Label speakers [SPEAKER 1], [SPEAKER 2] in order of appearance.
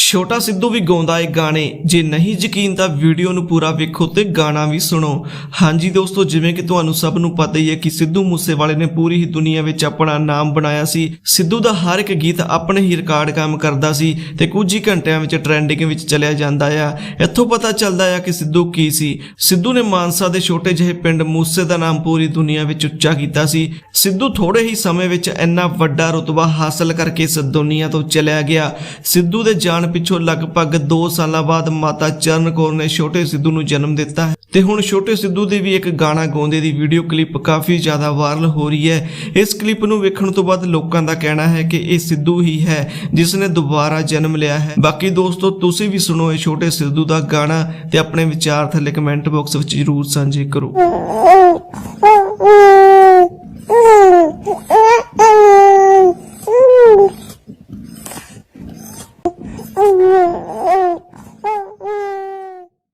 [SPEAKER 1] ਛੋਟਾ ਸਿੱਧੂ ਵੀ ਗਾਉਂਦਾ ਏ ਗਾਣੇ। ਜੇ ਨਹੀਂ ਯਕੀਨ ਤਾਂ ਵੀਡੀਓ ਨੂੰ ਪੂਰਾ ਵੇਖੋ ਤੇ ਗਾਣਾ ਵੀ ਸੁਣੋ। ਹਾਂਜੀ ਦੋਸਤੋ, ਜਿਵੇਂ ਕਿ ਤੁਹਾਨੂੰ ਸਭ ਨੂੰ ਪਤਾ ਹੀ ਹੈ ਕਿ ਸਿੱਧੂ ਮੂਸੇਵਾਲੇ ਨੇ ਪੂਰੀ ਹੀ ਦੁਨੀਆ ਵਿੱਚ ਆਪਣਾ ਨਾਮ ਬਣਾਇਆ ਸੀ। ਸਿੱਧੂ ਦਾ ਹਰ ਇੱਕ ਗੀਤ ਆਪਣੇ ਹੀ ਰਿਕਾਰਡ ਕੰਮ ਕਰਦਾ ਸੀ ਤੇ ਕੁਝ ਹੀ ਘੰਟਿਆਂ ਵਿੱਚ ਟ੍ਰੈਂਡਿੰਗ ਵਿੱਚ ਚਲਿਆ ਜਾਂਦਾ ਆ। ਇੱਥੋਂ ਪਤਾ ਚੱਲਦਾ ਆ ਕਿ ਸਿੱਧੂ ਕੀ ਸੀ। ਸਿੱਧੂ ਨੇ ਮਾਨਸਾ ਦੇ ਛੋਟੇ ਜਿਹੇ ਪਿੰਡ ਮੂਸੇ ਦਾ ਨਾਮ ਪੂਰੀ ਦੁਨੀਆ ਵਿੱਚ ਉੱਚਾ ਕੀਤਾ ਸੀ। ਸਿੱਧੂ ਥੋੜੇ ਹੀ ਸਮੇਂ ਵਿੱਚ ਇੰਨਾ ਵੱਡਾ ਰੁਤਬਾ ਹਾਸਲ ਕਰਕੇ ਇਸ ਦੁਨੀਆ ਤੋਂ ਚਲਿਆ ਗਿਆ। ਸਿੱਧੂ ਦੇ ਜਾਣ ਪਿੱਛੋਂ ਲਗਭਗ 2 ਸਾਲਾਂ ਬਾਅਦ ਮਾਤਾ ਚਰਨ ਕੌਰ ਨੇ ਛੋਟੇ ਸਿੱਧੂ ਨੂੰ ਜਨਮ ਦਿੱਤਾ ਹੈ। ਤੇ ਹੁਣ ਛੋਟੇ ਸਿੱਧੂ ਦੀ ਵੀ ਇੱਕ ਗਾਣਾ ਗਾਉਂਦੇ ਦੀ ਵੀਡੀਓ ਕਲਿੱਪ ਕਾਫੀ ਜ਼ਿਆਦਾ ਵਾਇਰਲ ਹੋ ਰਹੀ ਹੈ। ਇਸ ਕਲਿੱਪ ਨੂੰ ਵੇਖਣ ਤੋਂ ਬਾਅਦ ਲੋਕਾਂ ਦਾ ਕਹਿਣਾ ਹੈ ਕਿ ਇਹ ਸਿੱਧੂ ਹੀ ਹੈ, ਜਿਸ ਨੇ ਦੁਬਾਰਾ ਜਨਮ ਲਿਆ ਹੈ। ਬਾਕੀ ਦੋਸਤੋ, ਤੁਸੀਂ ਵੀ ਸੁਣੋ ਇਹ ਛੋਟੇ ਸਿੱਧੂ ਦਾ ਗਾਣਾ ਤੇ ਆਪਣੇ ਵਿਚਾਰ ਥੱਲੇ ਕਮੈਂਟ ਬਾਕਸ ਵਿੱਚ ਜਰੂਰ ਸਾਂਝੇ ਕਰੋ।
[SPEAKER 2] 我